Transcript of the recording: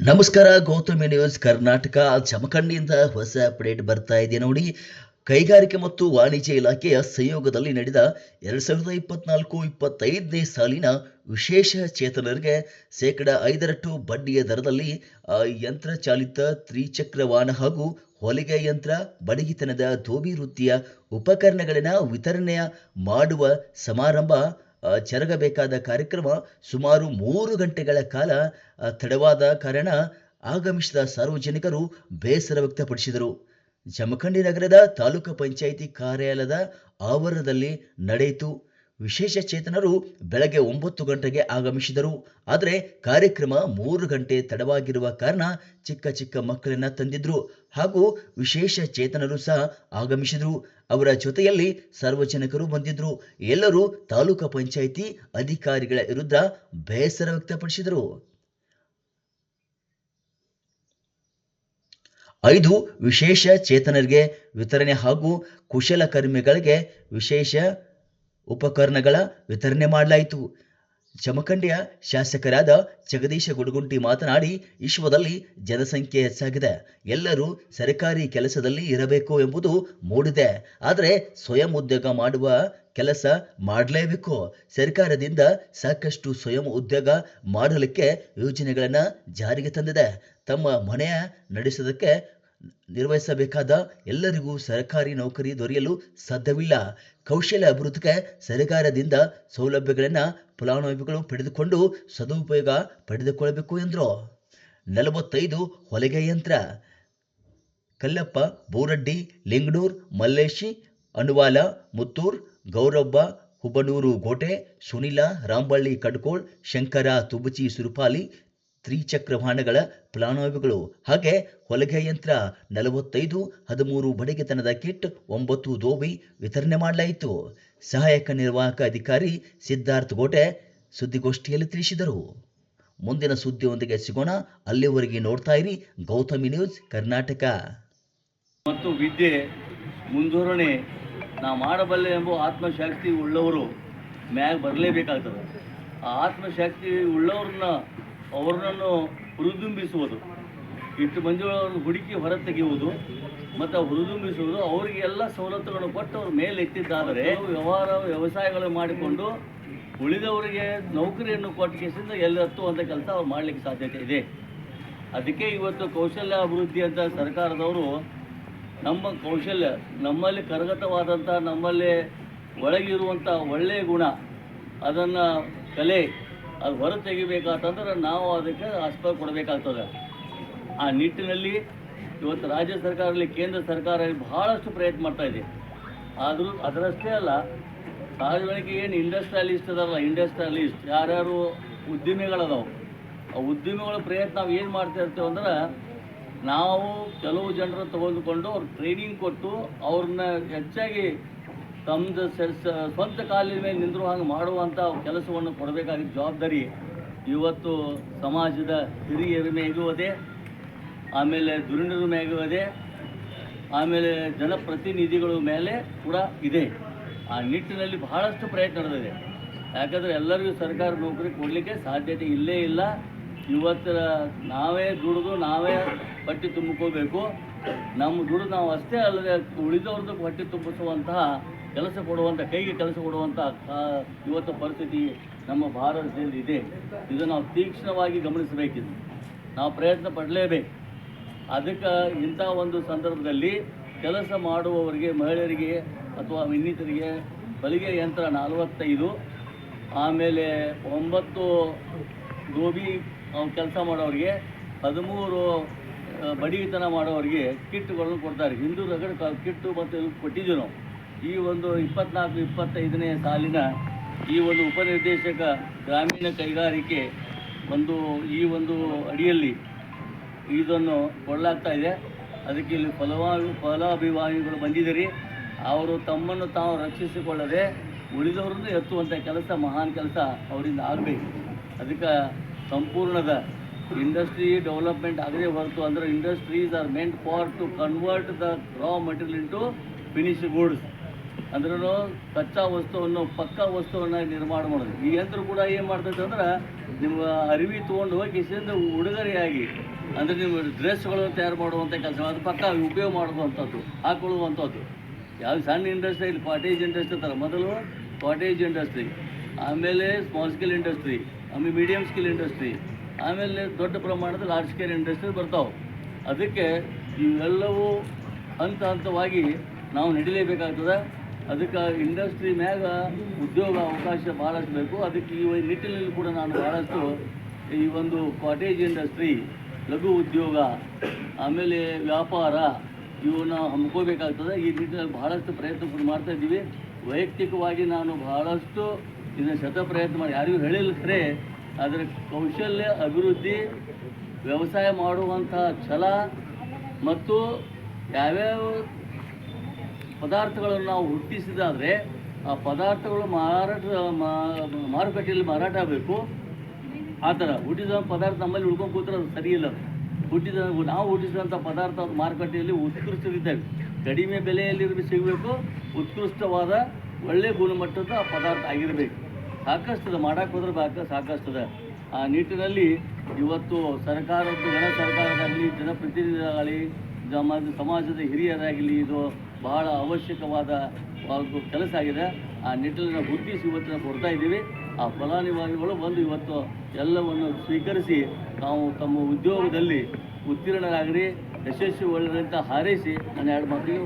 ನಮಸ್ಕಾರ ಗೌತಮಿ ನ್ಯೂಸ್ ಕರ್ನಾಟಕ. ಜಮಖಂಡಿಯಿಂದ ಹೊಸ ಅಪ್ಡೇಟ್ ಬರ್ತಾ ಇದೆ ನೋಡಿ. ಕೈಗಾರಿಕೆ ಮತ್ತು ವಾಣಿಜ್ಯ ಇಲಾಖೆಯ ಸಹಯೋಗದಲ್ಲಿ ನಡೆದ ಎರಡ್ ಸಾವಿರದ ಇಪ್ಪತ್ನಾಲ್ಕು ಇಪ್ಪತ್ತೈದನೇ ಸಾಲಿನ ವಿಶೇಷ ಚೇತನರಿಗೆ ಶೇಕಡ ಐದರಷ್ಟು ಬಡ್ಡಿಯ ದರದಲ್ಲಿ ಆ, ಯಂತ್ರ ಚಾಲಿತ ತ್ರಿಚಕ್ರ ವಾಹನ ಹಾಗೂ ಹೊಲಿಗೆ ಯಂತ್ರ ಬಡಗಿತನದ ಧೋಬಿ ವೃತ್ತಿಯ ಉಪಕರಣಗಳನ್ನ ವಿತರಣೆಯ ಮಾಡುವ ಸಮಾರಂಭ ಜರುಗಬೇಕಾದ ಕಾರ್ಯಕ್ರಮ ಸುಮಾರು ಮೂರು ಗಂಟೆಗಳ ಕಾಲ ತಡವಾದ ಕಾರಣ ಆಗಮಿಸಿದ ಸಾರ್ವಜನಿಕರು ಬೇಸರ ವ್ಯಕ್ತಪಡಿಸಿದರು. ಜಮಖಂಡಿ ನಗರದ ತಾಲೂಕು ಪಂಚಾಯಿತಿ ಕಾರ್ಯಾಲಯದ ಆವರಣದಲ್ಲಿ ನಡೆಯಿತು. ವಿಶೇಷ ಚೇತನರು ಬೆಳಗ್ಗೆ ಒಂಬತ್ತು ಗಂಟೆಗೆ ಆಗಮಿಸಿದರು. ಆದರೆ ಕಾರ್ಯಕ್ರಮ ಮೂರು ಗಂಟೆ ತಡವಾಗಿರುವ ಕಾರಣ ಚಿಕ್ಕ ಚಿಕ್ಕ ಮಕ್ಕಳನ್ನ ತಂದಿದ್ರು. ಹಾಗೂ ವಿಶೇಷ ಚೇತನರು ಸಹ ಆಗಮಿಸಿದರು. ಅವರ ಜೊತೆಯಲ್ಲಿ ಸಾರ್ವಜನಿಕರು ಬಂದಿದ್ರು ಎಲ್ಲರೂ ತಾಲೂಕು ಪಂಚಾಯಿತಿ ಅಧಿಕಾರಿಗಳ ವಿರುದ್ಧ ಬೇಸರ ವ್ಯಕ್ತಪಡಿಸಿದರು. ಐದು ವಿಶೇಷ ಚೇತನರಿಗೆ ವಿತರಣೆ ಹಾಗೂ ಕುಶಲಕರ್ಮಿಗಳಿಗೆ ವಿಶೇಷ ಉಪಕರಣಗಳ ವಿತರಣೆ ಮಾಡಲಾಯಿತು. ಜಮಖಂಡಿಯ ಶಾಸಕರಾದ ಜಗದೀಶ ಗುಡಗುಂಟಿ ಮಾತನಾಡಿ, ವಿಶ್ವದಲ್ಲಿ ಜನಸಂಖ್ಯೆ ಹೆಚ್ಚಾಗಿದೆ. ಎಲ್ಲರೂ ಸರ್ಕಾರಿ ಕೆಲಸದಲ್ಲಿ ಇರಬೇಕು ಎಂಬುದು ಮೂಡಿದೆ. ಆದರೆ ಸ್ವಯಂ ಉದ್ಯೋಗ ಮಾಡುವ ಕೆಲಸ ಮಾಡಲೇಬೇಕು. ಸರ್ಕಾರದಿಂದ ಸಾಕಷ್ಟು ಸ್ವಯಂ ಉದ್ಯೋಗ ಮಾಡಲಿಕ್ಕೆ ಯೋಜನೆಗಳನ್ನು ಜಾರಿಗೆ ತಂದಿದೆ. ತಮ್ಮ ಮನೆಯ ನಡೆಸೋದಕ್ಕೆ ನಿರ್ವಹಿಸಬೇಕಾದ ಎಲ್ಲರಿಗೂ ಸರ್ಕಾರಿ ನೌಕರಿ ದೊರೆಯಲು ಸಾಧ್ಯವಿಲ್ಲ. ಕೌಶಲ್ಯ ಅಭಿವೃದ್ಧಿಗೆ ಸರ್ಕಾರದಿಂದ ಸೌಲಭ್ಯಗಳನ್ನು ಫಲಾನುಭವಿಗಳು ಪಡೆದುಕೊಂಡು ಸದುಪಯೋಗ ಪಡೆದುಕೊಳ್ಳಬೇಕು ಎಂದರು. ನಲವತ್ತೈದು ಹೊಲಿಗೆ ಯಂತ್ರ. ಕಲ್ಲಪ್ಪ, ಬೋರಡ್ಡಿ, ಲಿಂಗನೂರ್, ಮಲ್ಲೇಶಿ, ಅನುವಾಲ, ಮುತ್ತೂರ್, ಗೌರವ್ವ ಹುಬ್ಬನೂರು ಗೋಟೆ, ಸುನಿಲ, ರಾಂಬಳ್ಳಿ ಕಡ್ಕೋಳ್ ಶಂಕರ, ತುಬಚಿ, ಸುರುಪಾಲಿ ತ್ರಿಚಕ್ರ ವಾಹನಗಳ ಫಲಾನುಭವಿಗಳು ಹಾಗೆ ಹೊಲಿಗೆ ಯಂತ್ರ ನಲವತ್ತೈದು, ಹದಿಮೂರು ಬಡಗಿತನದ ಕಿಟ್, ಒಂಬತ್ತು ದೋಬಿ ವಿತರಣೆ ಮಾಡಲಾಯಿತು. ಸಹಾಯಕ ನಿರ್ವಾಹಕ ಅಧಿಕಾರಿ ಸಿದ್ಧಾರ್ಥ ಗೋಟೆ ಸುದ್ದಿಗೋಷ್ಠಿಯಲ್ಲಿ ತಿಳಿಸಿದರು. ಮುಂದಿನ ಸುದ್ದಿಯೊಂದಿಗೆ ಸಿಗೋಣ. ಅಲ್ಲಿವರೆಗೆ ನೋಡ್ತಾ ಇರಿ ಗೌತಮಿ ನ್ಯೂಸ್ ಕರ್ನಾಟಕ. ಮತ್ತು ವಿದ್ಯೆ ಮುಂದೂರಣೆ ನಾ ಮಾಡಬಲ್ಲೆ ಎಂಬ ಆತ್ಮಶಕ್ತಿ ಉಳ್ಳವರು ಮ್ಯಾಗ ಬರಲೇಬೇಕಾಗ್ತದೆ. ಆ ಆತ್ಮಶಕ್ತಿ ಉಳ್ಳವ್ರನ್ನ ಅವ್ರನ್ನೂ ಹುರಿದುಂಬಿಸುವುದು. ಇಷ್ಟು ಮಂದಿಗಳನ್ನು ಹುಡುಕಿ ಹೊರತೆಗೆಯುವುದು. ಮತ್ತು ಹುರಿದುಂಬಿಸುವುದು ಅವರಿಗೆ ಎಲ್ಲ ಸವಲತ್ತುಗಳನ್ನು ಕೊಟ್ಟು ಅವ್ರ ಮೇಲೆ ಎತ್ತಿದ್ದಾದರೆ ವ್ಯವಹಾರ ವ್ಯವಸಾಯಗಳು ಮಾಡಿಕೊಂಡು ಉಳಿದವರಿಗೆ ನೌಕರಿಯನ್ನು ಕೊಟ್ಟ ಕೇಸಿಂದ ಎಲ್ಲಿ ಹತ್ತುವಂಥ ಕೆಲಸ ಅವ್ರು ಮಾಡಲಿಕ್ಕೆ ಸಾಧ್ಯತೆ ಇದೆ. ಅದಕ್ಕೆ ಇವತ್ತು ಕೌಶಲ್ಯ ಅಭಿವೃದ್ಧಿ ಅಂತ ಸರ್ಕಾರದವರು ನಮ್ಮ ಕೌಶಲ್ಯ ನಮ್ಮಲ್ಲಿ ಕರಗತವಾದಂಥ ನಮ್ಮಲ್ಲಿ ಒಳಗಿರುವಂಥ ಒಳ್ಳೆಯ ಗುಣ ಅದನ್ನು ಕಲೆ ಅದು ಹೊರ ತೆಗಿಬೇಕಾತಂದ್ರೆ ನಾವು ಅದಕ್ಕೆ ಆಸ್ಪದ ಕೊಡಬೇಕಾಗ್ತದೆ. ಆ ನಿಟ್ಟಿನಲ್ಲಿ ಇವತ್ತು ರಾಜ್ಯ ಸರ್ಕಾರದಲ್ಲಿ ಕೇಂದ್ರ ಸರ್ಕಾರ ಬಹಳಷ್ಟು ಪ್ರಯತ್ನ ಮಾಡ್ತಾ ಇದೆ. ಆದರೂ ಅದರಷ್ಟೇ ಅಲ್ಲ, ಸಾರ್ವಜನಿಕ ಏನು ಇಂಡಸ್ಟ್ರಿಯಲಿಸ್ಟ್ ಅದಲ್ಲ ಇಂಡಸ್ಟ್ರಿಯಲಿಸ್ಟ್ ಯಾರ್ಯಾರು ಉದ್ದಿಮೆಗಳದಾವು, ಆ ಉದ್ದಿಮೆಗಳ ಪ್ರಯತ್ನ ನಾವು ಏನು ಮಾಡ್ತಾ ಇರ್ತೇವೆ ಅಂದ್ರೆ ನಾವು ಕೆಲವು ಜನರು ತೆಗೆದುಕೊಂಡು ಅವ್ರು ಟ್ರೈನಿಂಗ್ ಕೊಟ್ಟು ಅವ್ರನ್ನ ಹೆಚ್ಚಾಗಿ ತಮ್ಮದು ಸ್ವಂತ ಕಾಲಿನ ಮೇಲೆ ನಿಂದ್ರು ಹಾಗೆ ಮಾಡುವಂಥ ಕೆಲಸವನ್ನು ಕೊಡಬೇಕಾಗಿದ್ದ ಜವಾಬ್ದಾರಿ ಇವತ್ತು ಸಮಾಜದ ಹಿರಿಯರ ಮೇಗೂ ಅದೇ, ಆಮೇಲೆ ದುರಿಣರ ಮೇಗೂ ಆಮೇಲೆ ಜನಪ್ರತಿನಿಧಿಗಳ ಮೇಲೆ ಕೂಡ ಇದೆ. ಆ ನಿಟ್ಟಿನಲ್ಲಿ ಬಹಳಷ್ಟು ಪ್ರಯತ್ನ ನಡೆದಿದೆ. ಯಾಕಂದರೆ ಎಲ್ಲರಿಗೂ ಸರ್ಕಾರ ನೌಕರಿ ಕೊಡಲಿಕ್ಕೆ ಸಾಧ್ಯತೆ ಇಲ್ಲೇ ಇಲ್ಲ. ಇವತ್ತು ನಾವೇ ದುಡಿದು ನಾವೇ ಹೊಟ್ಟೆ ತುಂಬಿಕೋಬೇಕು ನಮ್ಮ ದುಡಿದು ನಾವು ಅಷ್ಟೇ ಅಲ್ಲದೆ ಉಳಿದವ್ರದ್ದು ಹೊಟ್ಟೆ ತುಂಬಿಸುವಂತಹ ಕೆಲಸ ಕೊಡುವಂಥ ಕೈಗೆ ಕೆಲಸ ಕೊಡುವಂಥ ಇವತ್ತು ಪರಿಸ್ಥಿತಿ ನಮ್ಮ ಭಾರತದಲ್ಲಿ ಇದೆ. ಇದು ನಾವು ತೀಕ್ಷ್ಣವಾಗಿ ಗಮನಿಸಬೇಕಿದೆ. ನಾವು ಪ್ರಯತ್ನ ಪಡಲೇಬೇಕು. ಅದಕ್ಕೆ ಇಂಥ ಒಂದು ಸಂದರ್ಭದಲ್ಲಿ ಕೆಲಸ ಮಾಡುವವರಿಗೆ ಮಹಿಳೆಯರಿಗೆ ಅಥವಾ ಇನ್ನಿತರಿಗೆ ಬಲಿಗೆ ಯಂತ್ರ ನಲವತ್ತೈದು ಆಮೇಲೆ ಒಂಬತ್ತು ಗೋಬಿ ಕೆಲಸ ಮಾಡೋರಿಗೆ ಹದಿಮೂರು ಆ, ಬಡಗಿತನ ಮಾಡೋರಿಗೆ ಕಿಟ್ಗಳನ್ನು ಕೊಡ್ತಾರೆ. ಹಿಂದೂ ರಗಡ ಕಿಟ್ಟು ಮತ್ತು ಕೊಟ್ಟಿದ್ದೀವಿ ನಾವು. ಈ ಒಂದು ಇಪ್ಪತ್ನಾಲ್ಕು, ಇಪ್ಪತ್ತೈದನೇ ಸಾಲಿನ ಈ ಒಂದು ಉಪನಿರ್ದೇಶಕ ಗ್ರಾಮೀಣ ಕೈಗಾರಿಕೆ ಒಂದು ಈ ಒಂದು ಅಡಿಯಲ್ಲಿ ಇದನ್ನು ಕೊಡಲಾಗ್ತಾ ಇದೆ. ಅದಕ್ಕೆ ಇಲ್ಲಿ ಫಲವಾಗಿ, ಫಲಾಭಿಮಾನಿಗಳು ಬಂದಿದ್ದೀರಿ. ಅವರು ತಮ್ಮನ್ನು ತಾವು ರಕ್ಷಿಸಿಕೊಳ್ಳದೆ ಉಳಿದವರನ್ನು ಎತ್ತುವಂಥ ಕೆಲಸ, ಮಹಾನ್ ಕೆಲಸ ಅವರಿಂದ ಆಗಬೇಕು. ಅದಕ್ಕೆ ಸಂಪೂರ್ಣದ ಇಂಡಸ್ಟ್ರಿ ಡೆವಲಪ್ಮೆಂಟ್ ಆಗದೆ ಹೊರತು ಅಂದರೆ industries are meant for to convert the raw material into finish goods ಅಂದ್ರೂ ಕಚ್ಚಾ ವಸ್ತುವನ್ನು, ಪಕ್ಕಾ ವಸ್ತುವನ್ನು ನಿರ್ಮಾಣ ಮಾಡೋದು. ಈ ಯಂತ್ರ ಕೂಡ ಏನು ಮಾಡ್ತೈತೆ ಅಂದ್ರೆ, ನಿಮ್ಮ ಅರಿವಿ ತೊಗೊಂಡು ಹೋಗಿ ಉಡುಗೊರೆಯಾಗಿ, ಅಂದರೆ ನಿಮ್ಮ ಡ್ರೆಸ್ಗಳು ತಯಾರು ಮಾಡುವಂಥ ಕೆಲಸ, ಅದು ಪಕ್ಕ ಉಪಯೋಗ ಮಾಡುವಂಥದ್ದು, ಹಾಕೊಳ್ಳುವಂಥದ್ದು. ಯಾವ ಸಣ್ಣ ಇಂಡಸ್ಟ್ರಿ, ಇಲ್ಲಿ ಕಾಟೇಜ್ ಇಂಡಸ್ಟ್ರಿ ಅಂತಾರೆ. ಮೊದಲು ಕಾಟೇಜ್ ಇಂಡಸ್ಟ್ರಿ ಆಮೇಲೆ ಸ್ಮಾಲ್ ಸ್ಕೇಲ್ ಇಂಡಸ್ಟ್ರಿ ಆಮೇಲೆ ಮೀಡಿಯಮ್ ಸ್ಕೇಲ್ ಇಂಡಸ್ಟ್ರಿ ಆಮೇಲೆ ದೊಡ್ಡ ಪ್ರಮಾಣದ ಲಾರ್ಜ್ ಸ್ಕೇಲ್ ಇಂಡಸ್ಟ್ರಿ ಬರ್ತಾವೆ. ಅದಕ್ಕೆ ಇವೆಲ್ಲವೂ ಹಂತ ಹಂತವಾಗಿ ನಾವು ನಡಿಲೇಬೇಕಾಗ್ತದೆ. ಅದಕ್ಕೆ ಇಂಡಸ್ಟ್ರಿ ಮ್ಯಾಗ ಉದ್ಯೋಗ ಅವಕಾಶ ಭಾಳಷ್ಟು ಬೇಕು. ಅದಕ್ಕೆ ಈ ನಿಟ್ಟಿನಲ್ಲಿ ಕೂಡ ನಾನು ಭಾಳಷ್ಟು ಈ ಒಂದು ಕಾಟೇಜ್ ಇಂಡಸ್ಟ್ರಿ ಲಘು ಉದ್ಯೋಗ, ಆಮೇಲೆ ವ್ಯಾಪಾರ ಇವನ್ನ ಹಮ್ಕೋಬೇಕಾಗ್ತದೆ ಈ ನಿಟ್ಟಿನಲ್ಲಿ ಭಾಳಷ್ಟು ಪ್ರಯತ್ನ ಕೂಡ ಮಾಡ್ತಾ ಇದ್ದೀವಿ. ವೈಯಕ್ತಿಕವಾಗಿ ನಾನು ಬಹಳಷ್ಟು ಇದನ್ನು ಶತ ಪ್ರಯತ್ನ ಮಾಡಿ, ಯಾರಿಗೂ ಹೇಳಿಲ್ಲ ಖರೆ ಅದರ ಕೌಶಲ್ಯ, ಅಭಿವೃದ್ಧಿ, ವ್ಯವಸಾಯ ಮಾಡುವಂಥ ಛಲ ಮತ್ತು ಯಾವ್ಯಾವ ಪದಾರ್ಥಗಳನ್ನು ನಾವು ಹುಟ್ಟಿಸಿದಾದರೆ ಆ ಪದಾರ್ಥಗಳು ಮಾರಾಟ ಮಾರುಕಟ್ಟೆಯಲ್ಲಿ ಮಾರಾಟ ಆಗಬೇಕು. ಆ ಥರ ಹುಟ್ಟಿದ ಪದಾರ್ಥ ನಮ್ಮಲ್ಲಿ ಉಳ್ಕೊಂಡು ಕೂತ್ರೆ ಅದು ಸರಿ ಇಲ್ಲ. ಹುಟ್ಟಿದ, ನಾವು ಹುಟ್ಟಿಸಿದಂಥ ಪದಾರ್ಥ ಮಾರುಕಟ್ಟೆಯಲ್ಲಿ ಉತ್ಕೃಷ್ಟರಿದ್ದಾವೆ ಕಡಿಮೆ ಬೆಲೆಯಲ್ಲಿ ಸಿಗಬೇಕು. ಉತ್ಕೃಷ್ಟವಾದ ಒಳ್ಳೆ ಗುಣಮಟ್ಟದ ಪದಾರ್ಥ ಆಗಿರಬೇಕು. ಸಾಕಷ್ಟು ಮಾಡಕ್ಕೆ ಹೋದ್ರೆ ಬಾಕ ಸಾಕಷ್ಟದ ಆ ನಿಟ್ಟಿನಲ್ಲಿ ಇವತ್ತು ಸರ್ಕಾರದ ಜನ ಸರ್ಕಾರದಾಗಲಿ ಜನಪ್ರತಿನಿಧಿಗಳಾಗಲಿ ಸಮಾಜ ಸಮಾಜದ ಹಿರಿಯರಾಗಲಿ, ಇದು ಬಹಳ ಅವಶ್ಯಕವಾದ ಒಂದು ಕೆಲಸ ಆಗಿದೆ. ಆ ನಿಟ್ಟಿನ ಗುರುತಿಸಿ ಇವತ್ತಿನ ಕೊಡ್ತಾ ಇದ್ದೀವಿ. ಆ ಫಲಾನುಭವಿಗಳು ಬಂದು ಇವತ್ತು ಎಲ್ಲವನ್ನು ಸ್ವೀಕರಿಸಿ ನಾವು ತಮ್ಮ ಉದ್ಯೋಗದಲ್ಲಿ ಉತ್ತೀರ್ಣರಾಗಲಿ ಯಶಸ್ವಿ ಒಳ್ಳೆಯದಂತ ಹಾರೈಸಿ ನನ್ನ ಎರಡು ಮಾತಿಗೆ